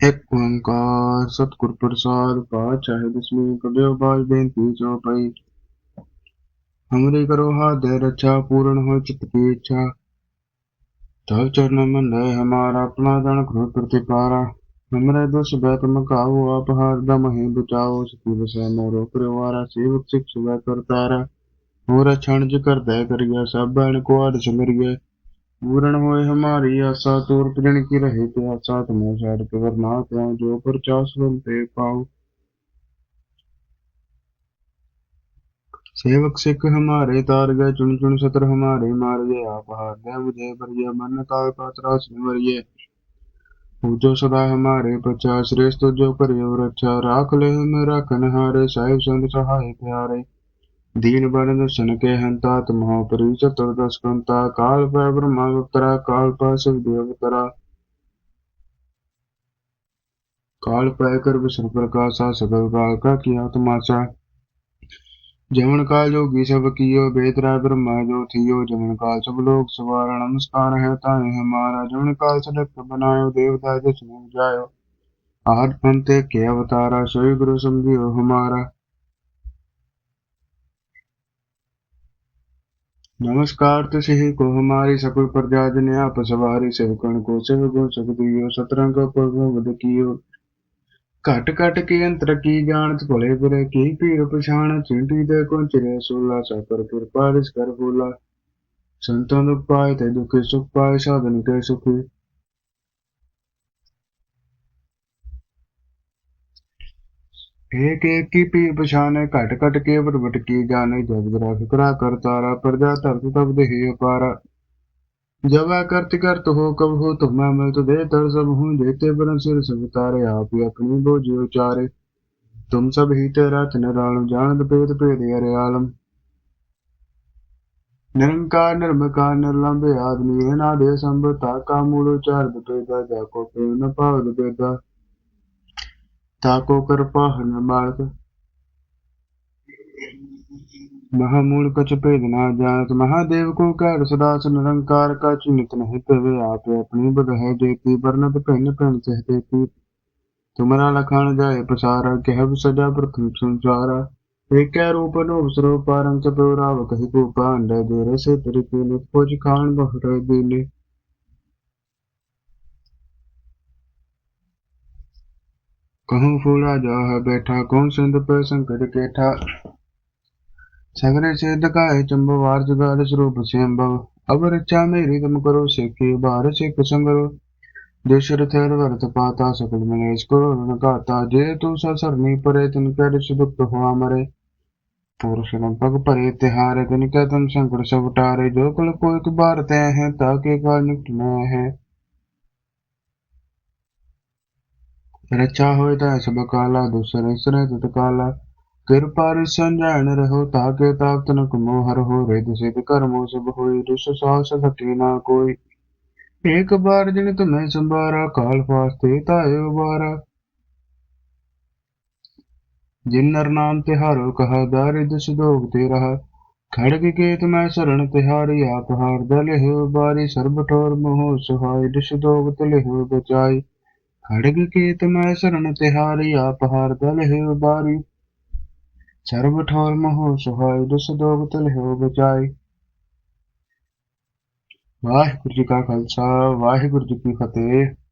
ਇੱਕ ਓੰਕਾਰ ਸਤਿਗੁਰ ਪ੍ਰਸਾਦ ਪਾਤਸ਼ਾਹ ਦਸਵੀਂ ਕਬਿਓ ਬਾਜ ਬੇਨਤੀ ਜੋ ਪਈ। ਹਮਰੀ ਕਰੋ ਹਾਥ ਦੇ ਪੂਰਨ ਹੋ ਚਿਤ ਕੀ ਇੱਛਾ। ਤਵ ਚਰਨ ਮਨ ਲੈ ਹਮਾਰਾ, ਆਪਣਾ ਜਨ ਕਰੋ ਪ੍ਰਤਿਪਾਰਾ ਹਮਰੇ ਦੁਸ ਬੈਤ ਮਕਾਓ, ਆਪ ਹਾਰ ਦਮ ਹੀ ਬਚਾਓ। ਸਤੀ ਵਸੈ ਮੋਰੋ ਪਰਿਵਾਰਾ ਸੇਵਕ ਸਿਖ ਸੁਵੈ ਕਰਤਾਰਾ। ਹੋਰ ਛਣ ਕਰਦਾ ਕਰਿਆ ਸਭ ਅਣ ਕੋ ਅੜ ਸਿਮਰਿਐ। पूर्ण होए हमारी आशा तोर किरण की रहे प्यासा तुम्हें शहर के वरना त्याओ जो पर चास बल पे पाओ सेवक सिख हमारे तार गए चुन चुन सत्र हमारे मार गए आप हार गए बुझे भर गए मन काल का त्रास निवर गए पूजो सदा हमारे प्रचार श्रेष्ठ जो करियो रक्षा राख ले हमें राखन हारे साहिब संत सहाय प्यारे दीन बन दर्शन के हंता तुम्हो परि चतुर्दश कंता काल पै ब्रह्मा अवतरा काल पै शिव देव अवतरा काल पै कर विष्णु प्रकाशा सकल काल का किया तमाशा जमन काल जोगी सब कियो बेतरा ब्रह्मा जो थियो जमन काल सब लोग सवार नमस्कार है ताए हमारा जमन काल सड़क बनायो देवता जिसने जायो आठ पंते के अवतारा सोई गुरु समझियो हमारा नमस्कार નમસ્કાર તુષિ કો હમારી સકલ પ્રજાજને આપ સવારી સેવકણ કો સેવ ગુણ સુખ દિયો સતરંગ પર વદ કિયો ਘਟ ਘਟ ਕੇ ਅੰਤਰ ਕੀ ਜਾਣਤ ਭੋਲੇ ਬੁਰੇ, ਕੀ ਪੀਰ ਪਛਾਣ ਚਿੰਟੀ ਦੇ ਕੁੰਚ ਰੇ ਸੋਲਾ ਸਾਪਰ ਕਿਰਪਾ ਰਿਸ ਕਰ ਬੋਲਾ। ਸੰਤਾਂ ਦੁਖ ਪਾਏ ਤੇ ਦੁਖੇ ਸੁਖ ਪਾਏ, ਸਾਧਨ ਕੇ ਸੁਖੀ। ਏਕ ਏਕ ਕੀ ਪੀਰ ਪਛਾਨੈ ਘਟ ਘਟ ਕੇ ਵਟ ਕੀ ਜਾਣੈ? ਜਗ ਜਰਾ ਫਿਕਰਾ ਕਰ ਤਾਰਾ, ਪ੍ਰਜਾ ਧਰਤ ਤਬ ਦੇਹਿ ਅਪਾਰਾ। ਜਵਾ ਕਰਤ ਕਰਤ ਹੋ ਕਬ ਹੋ ਤੁਮੈ ਮਿਲ ਤੁ ਦੇ ਤਰ ਸਭ ਹੂੰ ਦੇਤੇ ਬਰਨ ਸਿਰ ਸਭ ਤਾਰੇ, ਆਪ ਹੀ ਆਪਣੀ ਬੋਝੀ ਉਚਾਰੇ। ਤੁਮ ਸਭ ਹੀ ਤੇ ਰਤਨ ਰਾਲਮ ਜਾਣਦ ਭੇਦ ਭੇਦ ਅਰੇ ਆਲਮ। ਨਿਰੰਕਾਰ, ਨਿਰਮਕਾਰ ਨਿਰਲੰਭ ਆਦਮੀ ਇਹਨਾਂ ਦੇ ਸੰਭਤਾ ਕਾ ਮੂਲ ਉਚਾਰ ਬਤੋਇਦਾ ਜਾ ਕੋ ਪੇ ਨ ਬੇਦਾ बेदा ताको कर पाहन मार्ग महामूल कछ भेद ना जानत महादेव को कह सदास निरंकार का चिन्हित नहीं तवे आप अपनी बद है जेती वर्णत पहन पहन सहते तुम्हारा लखान जाए पसारा कह सजा प्रथम संसारा एक रूप नोसरो पारंग चतुराव कही को पांड देर से तरीके ने खोज खान बहुर दीने कहूँ फूला जा बैठा कौन सिंध पे संकट केठा सगरे सिद्ध गाय चंबवार जुगाड़ स्वरूप से अम्बव अब रक्षा मेरी तुम करो सिखी बार सिख संगरो दशरथ भरत पाता सकल मनेश करो रण गाता जे तू सरनी परे तिन कर दुख हुआ मरे पुरुष पग परे तिहारे तिन कह तुम संकट सब टारे जो कुल कोई कुबार तय है ताके काल निकट न है रचा होए ता सब काला दूसरे सरे तत काला कृपा संजन रहो ताके ताप तनक मोहर हो रिद सिद्ध कर्मो सब होई दुष साहस घटी ना कोई एक बार जिन तुम्हें संबारा काल फास्ते तायो बारा जिन नर नाम तिहारो कहा दारिद सुदोग ते रहा खड़ग केत मैं शरण तिहारी आप हार दल हो बारी सर्ब ठोर मोह सुहाई दुष दोग तल हो बचाई ਖੜਗ ਕੇ ਮੈਂ ਸਰਨ ਤਿਹਾਰੀ ਆਪ ਹਾਰ ਦਲ ਹੈ ਬਾਰੀ। ਸਰਬ ਠੋਰ ਮਹੋ ਸੁਹਾਈ, ਦਸ ਦੋਗ ਤਲ ਹੈ ਬਚਾਈ। ਵਾਹਿਗੁਰੂ ਜੀ ਕਾ ਖਾਲਸਾ, ਵਾਹਿਗੁਰੂ ਜੀ ਕੀ ਫਤਿਹ।